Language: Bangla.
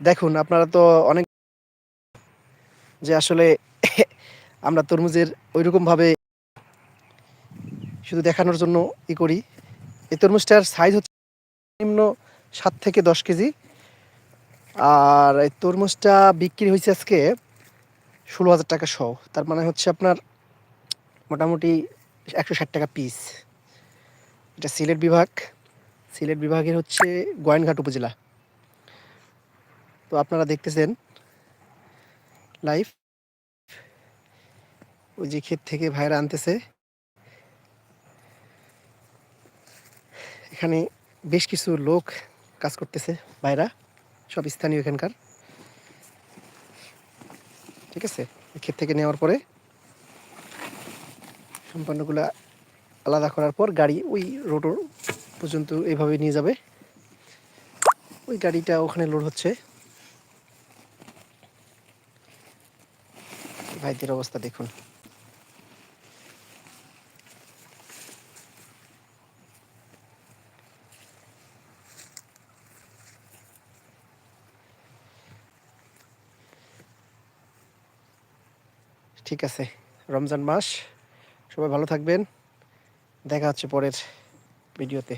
দেখুন, আপনারা তো অনেক যে আসলে আমরা তরমুজের ওইরকমভাবে শুধু দেখানোর জন্য ই করি। এই তরমুজটার সাইজ হচ্ছে নিম্ন সাত থেকে দশ কেজি। আর এই তরমুজটা বিক্রি হয়েছে আজকে ষোলো হাজার টাকা সহ। তার মানে হচ্ছে আপনার মোটামুটি একশো ষাট টাকা পিস এটা সিলেট বিভাগ। সিলেট বিভাগের হচ্ছে গোয়াইনঘাট উপজেলা। তো আপনারা দেখতেছেন লাইভ ওই যে ক্ষেত থেকে ভাইরা আনতেছে। এখানে বেশ কিছু লোক কাজ করতেছে, ভাইরা, সব স্থানীয় এখানকার। ঠিক আছে? ক্ষেত থেকে নেওয়ার পরে সম্পন্নগুলো আলাদা করার পর গাড়ি ওই রোডর পর্যন্ত এইভাবে নিয়ে যাবে। ওই গাড়িটা ওখানে লোড হচ্ছে। ভাইদের অবস্থা দেখুন। ঠিক আছে রমজান মাস। সবাই ভালো থাকবেন। দেখা হচ্ছে পরের ভিডিওতে।